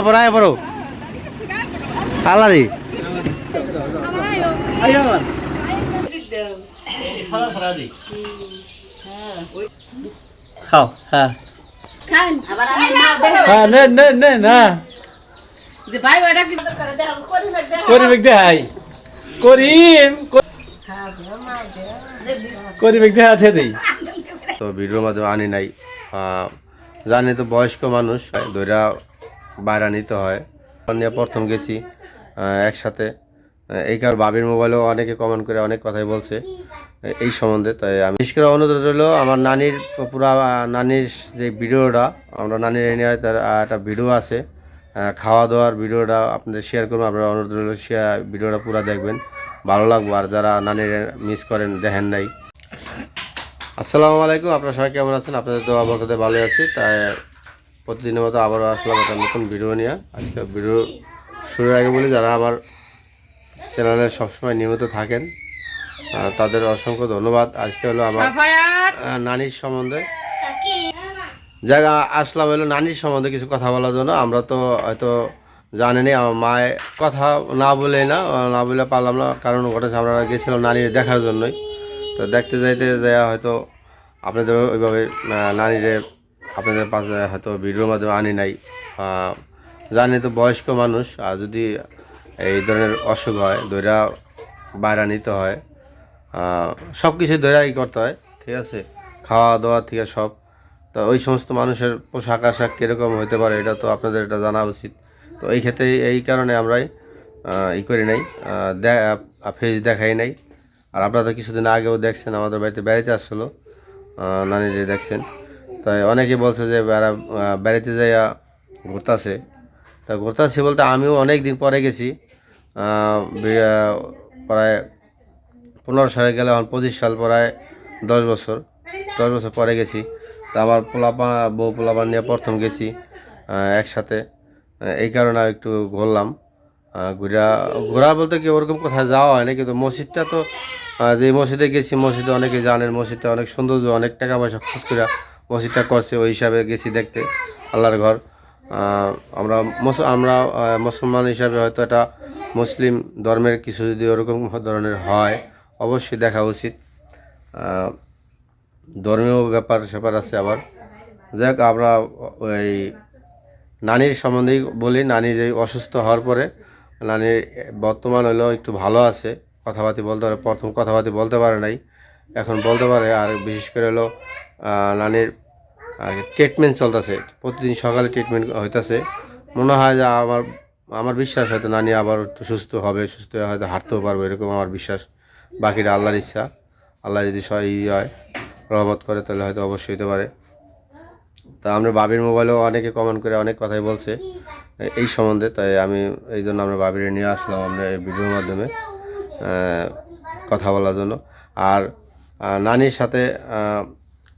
আয় পড়ো আয় পড়ো। আল্লাহ দি। খাও হ্যাঁ। হ্যাঁ ভিডিওর আনি নাই। জানি তো বয়স্ক মানুষ দইরা বাইরা নিতে হয়। নিয়ে প্রথম গেছি একসাথে। এই কার বাবির মোবাইলেও অনেকে কমেন্ট করে অনেক কথাই বলছে এই সম্বন্ধে। তাই আমি বিশেষ করে অনুরোধ রইল, আমার নানির পুরা নানির যে ভিডিওটা, আমরা নানির এনে তার একটা ভিডিও আছে খাওয়া দাওয়ার ভিডিওটা আপনাদের শেয়ার করব, আপনারা অনুরোধ রইল শেয়ার ভিডিওটা পুরো দেখবেন, ভালো লাগবো। আর যারা নানির মিস করেন, দেখেন নাই। আসসালামু আলাইকুম, আপনারা সবাই কেমন আছেন? আপনাদের তো বলতে ভালো আছি। তাই প্রতিদিনের মতো আবারও আসলাম একটা নতুন ভিডিও নিয়ে। আজকে ভিডিও শুরুর আগে বলি যারা আমার চ্যানেলে সবসময় নিয়মিত থাকেন তাদের অসংখ্য ধন্যবাদ। আজকে হলো আমার নানির সম্বন্ধে। জায়গা আসলাম হলো নানির সম্বন্ধে কিছু কথা বলার জন্য। আমরা তো হয়তো জানেনি আমার মায়ের কথা না বলে না না বলে পারলাম না কারণ ঘটেছে আমরা গেছিলাম নানির দেখার জন্যই। তো দেখতে যাইতে দেয়া হয়তো আপনাদের ওইভাবে নানিরে আপনাদের পাশে হয়তো ভিডিওর মাধ্যমে আনি নাই। জানি তো বয়স্ক মানুষ, আর যদি এই ধরনের অসুখ হয়, দইরা বাইরা নিতে হয় সব কিছু দইরাই করতে হয়, ঠিক আছে? খাওয়া দাওয়া থেকে সব। তো ওই সমস্ত মানুষের পোশাক আশাক কীরকম হতে পারে, এটা তো আপনাদের এটা জানা উচিত। তো এই ক্ষেত্রে এই কারণে আমরাই ই করি নাই ফেস দেখাই নাই। আর আপনারা তো কিছুদিন আগেও দেখছেন, আমাদের বাড়িতে, বেড়াতে আসছিল নানি যে দেখছেন। তাই অনেকে বলছে যে বেড়া বেড়াতে যাইয়া ঘুরতাছে। তা ঘুরতাছি বলতে আমিও অনেক দিন পরে গেছি। প্রায় পনেরো সালে গেলে এখন পঁচিশ সাল প্রায় দশ বছর দশ বছর পরে গেছি। তা আমার পোলাপা, বউ পোলাপা নিয়ে প্রথম গেছি একসাথে। এই কারণে একটু ঘুরলাম। ঘুরা, ঘোরা বলতে কি ওরকম কোথায় যাওয়া হয়নি, কিন্তু মসজিদটা তো যে মসজিদে গেছি, মসজিদে অনেকে জানেন, মসজিদটা অনেক সৌন্দর্য, অনেক টাকা পয়সা খরচ করে মসজিদটা করছে ওই হিসাবে গেছি দেখতে আল্লাহর ঘর। আমরা আমরা মুসলমান হিসাবে হয়তো এটা মুসলিম ধর্মের কিছু যদি ওরকম ধরনের হয় অবশ্যই দেখা উচিত। ধর্মীয় ব্যাপার স্যাপার আছে আবার। যাক আমরা ওই নানির সম্বন্ধেই বলি নানি যে অসুস্থ হওয়ার পরে নানির বর্তমান হলো একটু ভালো আছে কথাবার্তি বলতে পারে প্রথম কথাবার্তি বলতে পারে নাই এখন বলতে পারে আর বিশেষ করে হলো আহ, নানির ট্রিটমেন্ট চলতেছে। প্রতিদিন সকালে ট্রিটমেন্ট হইতেছে। মনে হয় যে আমার আমার বিশ্বাস হয়তো নানি আবার একটু সুস্থ হবে, সুস্থ হয়ে হয়তো হাঁটতেও পারবে, এরকম আমার বিশ্বাস। বাকিটা আল্লাহর ইচ্ছা। আল্লাহ যদি সবাই হয়, রহমত করে, তাহলে হয়তো অবশ্যই হতে পারে। তা আমরা বাবির মোবাইলেও অনেকে কমেন্ট করে অনেক কথাই বলছে এই সম্বন্ধে। তাই আমি এই জন্য আমরা বাবিরে নিয়ে আসলাম আমরা এই ভিডিওর মাধ্যমে কথা বলার জন্য। আর নানির সাথে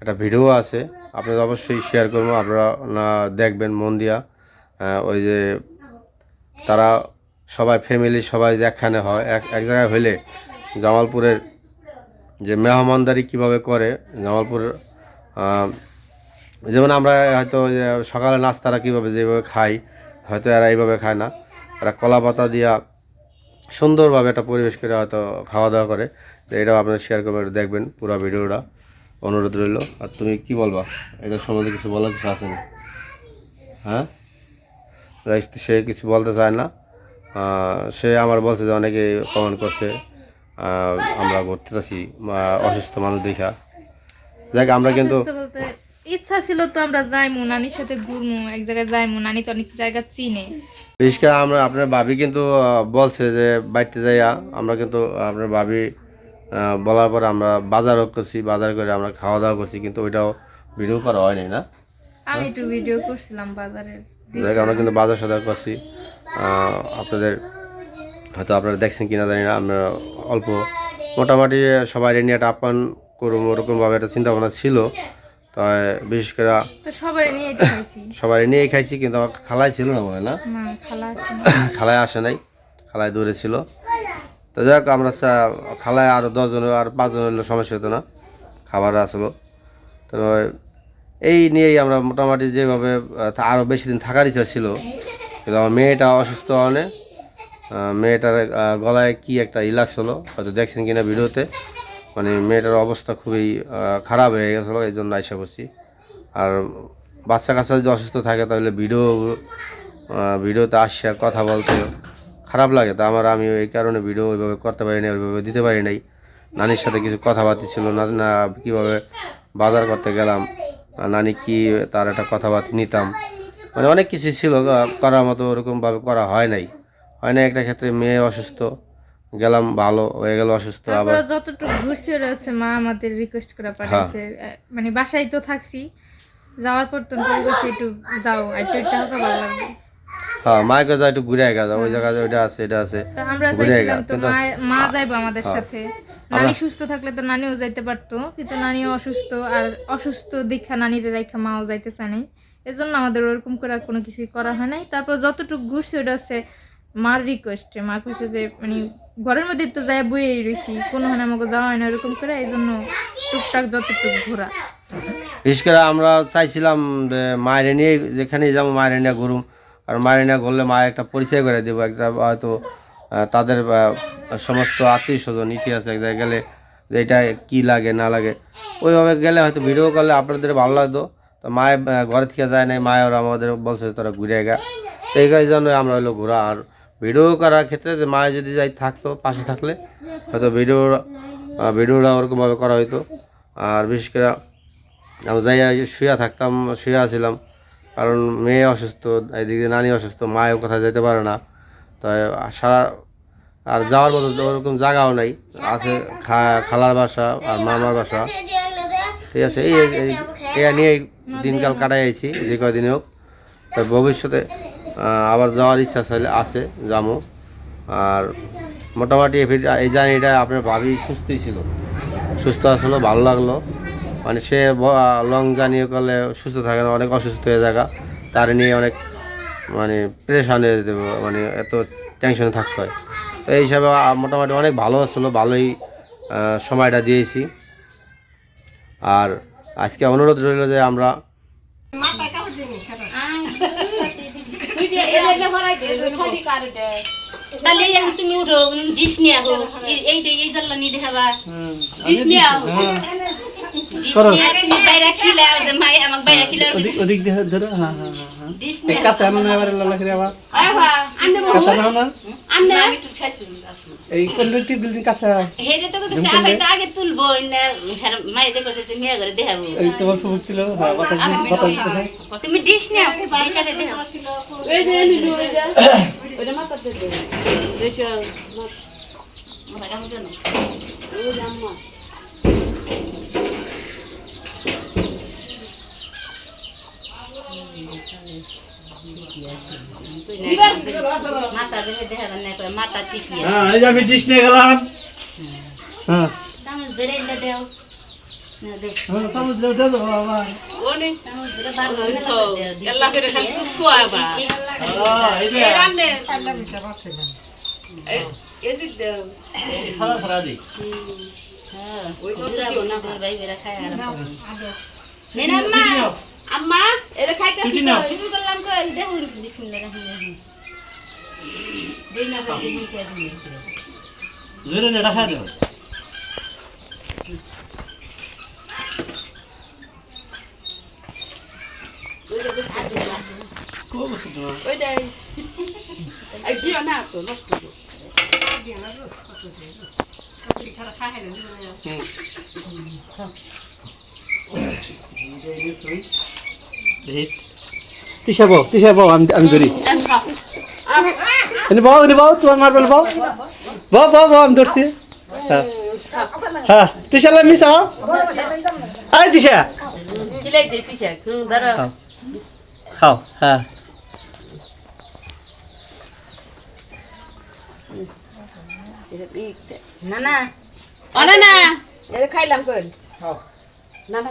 একটা ভিডিও আছে। আপনাদের অবশ্যই শেয়ার করব। আপনারা না দেখবেন মন দিয়া ওই যে তারা সবাই ফ্যামিলি সবাই একখানে হয়, এক এক জায়গায় হইলে জামালপুরের যে মেহমানদারি কীভাবে করে জামালপুরের যেমন আমরা হয়তো সকালে নাস্তারা কীভাবে যেভাবে খাই, হয়তো এরা এইভাবে খায় না। এরা কলা পাতা দিয়া সুন্দরভাবে একটা পরিবেশ করে হয়তো খাওয়া দাওয়া করে। তো এটাও আপনারা শেয়ার করবেন দেখবেন পুরো ভিডিওটা। অনুরোধ রইল। আর তুমি কি বলবা? এটার সম্বন্ধে কিছু বলার কিছু আছে না? হ্যাঁ? সে কিছু বলতে চায় না। সে আমার বলছে যে অনেকে কমেন্ট করছে আমরা ঘুরতে যাচ্ছি অসুস্থ মানুষ দেখা। দেখ আমরা কিন্তু ইচ্ছা ছিল তো আমরা যাইমু নানির সাথে ঘুরমু এক জায়গায় যাইমু নানি তো অনেক জায়গা চিনে। বিশেষ করে আমরা আপনার ভাবি কিন্তু বলছে যে বাড়িতে যাইয়া আমরা কিন্তু আপনার ভাবি বলার পর আমরা বাজারও করছি বাজার করে আমরা খাওয়া দাওয়া করছি কিন্তু ওইটাও ভিডিও করা হয়নি না? আমি একটু ভিডিও করছিলাম বাজারের দেখ আমরা কিন্তু বাজার সদার করছি। আপনাদের হয়তো আপনারা দেখছেন কিনা জানি না আমরা অল্প মোটামুটি সবাই নিয়ে একটা আপ্যায়ন করুম ওরকমভাবে একটা চিন্তা ভাবনা ছিল। তাই বিশেষ করে সবাই নিয়ে খাইছি। সবাই নিয়েই খাইছি কিন্তু আমার খালাই ছিল না মনে আছে না। খালায় আসে নাই খালায় দূরে ছিল। তো যাক আমরা খালায় আরও দশজন আর পাঁচজন হলে সমস্যা হতো না। খাবার আসলো। তো এই নিয়েই আমরা মোটামুটি যেভাবে আরও বেশি দিন থাকার ইচ্ছা ছিল। কিন্তু আমার মেয়েটা অসুস্থ অনে মেয়েটার গলায় কি একটা ই হলো হয়তো দেখছেন কিনা ভিডিওতে। মানে মেয়েটার অবস্থা খুবই খারাপ হয়ে গেছিল এই জন্য আইসা করছি আর বাচ্চা কাচ্চা যদি অসুস্থ থাকে, তাহলে ভিডিও ভিডিওতে আসছে কথা বলতে। খারাপ লাগে তা আমার আমি এই কারণে ভিডিও ওইভাবে করতে পারি নাই ওইভাবে দিতে পারি নাই। নানির সাথে কিছু কথাবার্তা ছিল না না কীভাবে বাজার করতে গেলাম নানি কি তার একটা কথাবার্তা নিতাম। মানে অনেক কিছু ছিল করার মতো ওরকমভাবে করা হয় নাই। হয় না একটা ক্ষেত্রে মেয়ে অসুস্থ গেলাম ভালো হয়ে গেল অসুস্থ আবার যতটুকু ঘুরছি হচ্ছে মা আমাদের রিকোয়েস্ট করে পাঠাইছে। হ্যাঁ। মানে বাসায় তো থাকছি যাওয়ার পর তো একটু যাও আর একটু একটু হালকা ভালো লাগবে। হ্যাঁ মায়ের যা একটু ঘুরে গেছে ওই জায়গায় ওইটা আছে এটা আছে। আমরা ঘুরে চাইছিলাম তো মা মা যাইবো আমাদের হ্যাঁ। সাথে। নানি সুস্থ থাকলে তো নানিও যাইতে পারতো কিন্তু নানিও অসুস্থ আর অসুস্থ দীক্ষা নানির রেখা মাও যাইতে চায় এজন্য আমাদের ওরকম করে কোনো কিছুই করা হয় নাই। তারপর যতটুকু ঘুরছে ওটা হচ্ছে মার রিকোয়েস্টে মা কইছে যে মানে ঘরের মধ্যে তো যাই বইয়েই রইছি কোনো হানে আমাকে যাওয়া হয় না এরকম করে এই জন্য টুকটাক যতটুকু ঘোরা। বিশেষ করে আমরা চাইছিলাম মায়ের নিয়ে যেখানে যাব মায়ের নিয়ে ঘুরুম। আর মায়ের না ঘুরলে মায়ের একটা পরিচয় করে দেবো, একটা হয়তো তাদের সমস্ত আত্মীয় স্বজন ইতিহাস এক জায়গায় গেলে যে এটা কী লাগে, না লাগে। ওইভাবে গেলে হয়তো ভিডিও করলে আপনাদের ভালো লাগতো। তো মায়ের ঘরে থেকে যায় নাই, মায়ের আমাদের বলছে তোরা ঘুরে গা। তো এই জন্য আমরা হলো ঘোরা। আর ভিডিও করার ক্ষেত্রে যে মায়ের যদি যাই থাকতো, পাশে থাকলে, হয়তো ভিডিও ভিডিওটা ওরকমভাবে করা হতো আর বিশেষ করে আমরা যাই শুয়ে থাকতাম, শুয়ে আছিলাম। কারণ মেয়ে অসুস্থ, এদিকে নানি অসুস্থ, মায়েও কোথাও যেতে পারে না। তাই সারা, আর যাওয়ার মতো ওরকম জায়গাও নাই। আছে খালার বাসা আর মামার বাসা। ঠিক আছে, এই, এই- এই নিয়ে দিনকাল কাটাই আইছি যে কয়দিন হোক। তো ভবিষ্যতে আবার যাওয়ার ইচ্ছা চাইলে আছে যাব আর মোটামুটি এই জার্নিটা আপনার ভাবি সুস্থই ছিল। সুস্থ আসলে ভালো লাগল। মানে সে লং জার্নি করলে সুস্থ থাকে না অনেক অসুস্থ হয়ে জায়গা। তার নিয়ে অনেক মানে প্রেশান হয়ে যেতে মানে এত টেনশনে থাকতে হয়। তো এই হিসাবে মোটামুটি অনেক ভালো আসলো ভালোই সময়টা দিয়েছি। আর আজকে অনুরোধ রইল যে আমরা তাহলে তুমি উঠো ডিশ নিয়ে এই- নিয়ে দেখাবা। ডিশ নিয়ে ওদিক দিয়ে ধরো হ্যাঁ হ্যাঁ হ্যাঁ হ্যাঁ। কাছে এমন এবার লালা করে আবার। কাছে নাও না। এই কোন টিপ কাছে হেরে তো কথা আগে তো আগে তুলবো না মাই দেখো যে মেয়ে করে দেখাবো। এই তোমার ফুক ছিল? হ্যাঁ বাতাস বাতাস তুমি ডিশ নিয়ে আহো ডিশ আরে এই যে নিলু ওই যে। ওটা মাথা দে। দে দেশ মাছ মাথা কাম জানো ওই যে আম্মা মাথা ঠিকই আছে হ্যাঁ আমি ডিশ নিয়ে গেলাম। হ্যাঁ। চামচ ধরে দেও না। দেও। হ্যাঁ চামচ ধরে দাও হ্যাঁ হ্যাঁ আম্মা। এরা খাইতে ছুটি নাও। শুরু করলাম কই? দেখো বিসমিল্লাহির রহমানির রহিম। দেই না ভাই দেই না দিই জোরে না রাখা দাও ওইটা বেশ আগে না কো বসে তোমার ওইটাই। এই দিও না তো নষ্ট তিশা বাও তিশা বাও আমি আমি ধরি। এনে বাও এনে বাও তোমার মারবেল বাও বাও বাও বাও আমি ধরছি। হ্যাঁ। হ্যাঁ তিশা লা মিশা আই তিশা। কিলাই দে পিছে হুম ধরো। খাও হ্যাঁ। না না অরে না খাইলাম কই? না না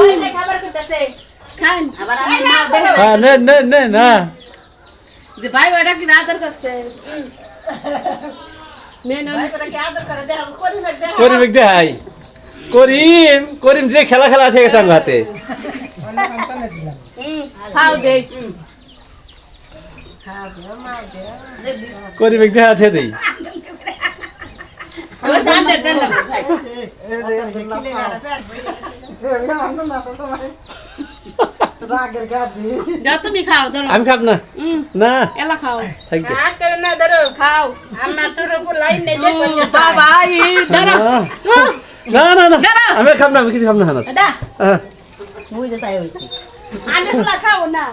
ওই যে খাবার করতেছে খান। আবার আমি মা দেখে হ্যাঁ নে নে নে না। যে ভাই ওটা কি আদর করছে? নে নে ভাই ওটা কি আদর করে? দেখ করি ভাই দেখ। করিম দেখাই করিম করিম যে খেলা খেলা থেকে গেছে আমার হাতে। করিম দেখা হাতে দেই ওই জানতে দেন না ভাই যাও তুমি খাও ধরো আমি খাব না না এলা খাও থ্যাংক ইউ করে না ধরো খাও আমার ছোট উপর লাইন নেই বাবা এই ধরো না না না আমি খাব না আমি কিছু খাব না না হ্যাঁ। বুঝে চাই হইছি আমি খাও না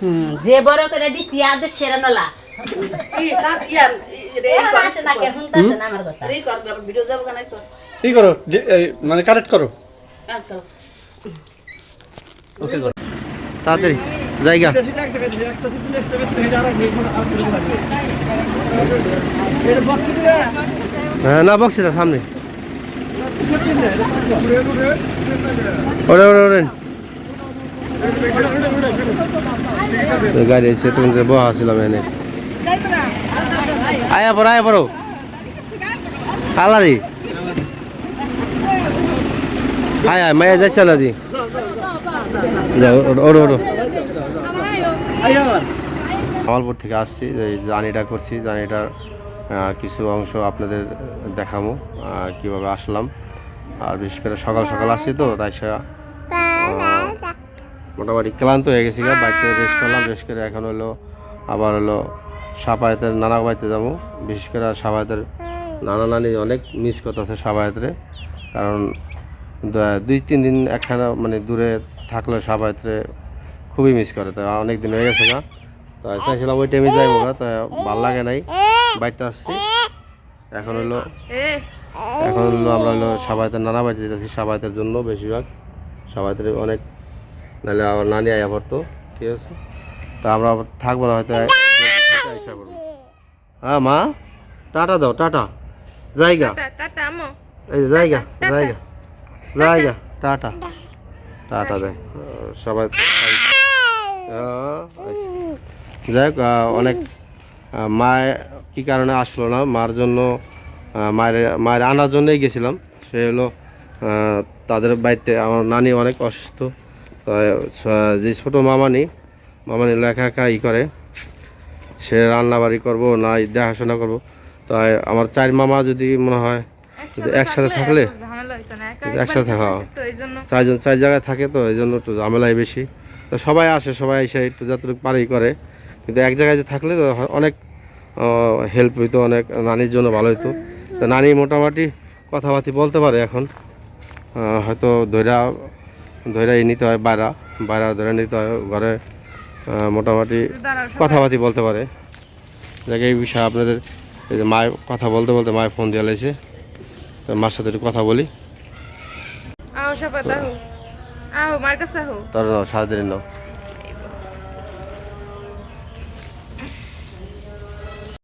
হুম যে বড় করে দিছি আদের সেরা নলা আসে না কে? শুনতাছে না আমার কথা। কি করো? মানে কারেক্ট করো। ওকে করো। তাড়াতাড়ি জায়গা। হ্যাঁ না। বক্সে না সামনে। ওরে ওরে ওরে। গাড়ি এসে তুমি বহা ছিলাম এনে। আয়া পড়ো আয়া পড়ো। আলাদি। আয় আয়, মায়া যাচ্ছে আলাদি। যাও থেকে আসছি জার্নিটা করছি জার্নিটার কিছু অংশ আপনাদের দেখাবো কীভাবে আসলাম। আর বিশেষ করে সকাল সকাল আসছি তো, তাই সে মোটামুটি ক্লান্ত হয়ে গেছি গা বাড়িতে রেস্ট করলাম, রেস্ট করে এখন হলো, আবার হলো সাপায়াতের নানা বাড়িতে যাব। বিশেষ করে সাপায়াতের নানা নানি অনেক মিস করতেছে সাপায়াতের কারণ দুই, তিন দিন একখানা মানে দূরে থাকলে সাপায়াতে খুবই মিস করে। তো অনেক দিন হয়ে গেছে না। তো চাইছিলাম ওই টাইমে যাইবো না। তো ভালো লাগে নাই। বাড়িতে আসছি। এখন হলো এখন হলো আমরা হলো সাবাইতের নানা বাড়িতে যেতেছি সাবাইতের জন্য বেশিরভাগ। সাবাইতের অনেক নাহলে আবার নানি আয়া পড়তো। ঠিক আছে? তা আমরা থাকব না হয়তো। হ্যাঁ মা? টাটা দাও টাটা। জায়গা। এই যে জায়গা জায়গা। জায়গা টাটা। টাটা দেয় সবাই। যাই হোক অনেক আহ, মায় কি কারণে আসলো না? মার জন্য মায়ের মায়ের আনার জন্যই গেছিলাম। সে হলো তাদের বাড়িতে আমার নানি অনেক অসুস্থ। তো যে ছোটো মামানি মামানি লেখা ই করে। সে রান্না বাড়ি করব না দেখাশোনা করব। তাই আমার চার মামা যদি মনে হয় যদি একসাথে থাকলে একসাথে থাকা চারজন চার জায়গায় থাকে তো এই জন্য একটু ঝামেলাই বেশি। তো সবাই আসে সবাই এসে একটু যতটুকু পারেই করে। কিন্তু এক জায়গায় যে থাকলে তো অনেক হেল্প হইতো অনেক নানির জন্য ভালো হইতো। তো নানি মোটামুটি কথাবার্তি বলতে পারে এখন। হয়তো ধৈরা ধৈরাই নিতে হয় বাইরা বাইরা ধরে নিতে হয় ঘরে। মোটামুটি কথাবার্তি বলতে পারে। যাকে এই বিষয়ে আপনাদের এই যে মায়ের কথা বলতে বলতে মায়ের ফোন দিয়ে লাইছে তো মার সাথে একটু কথা বলি। আও সবাই দাও আও মার কাছে আও তার সাড়ে দিন নাও।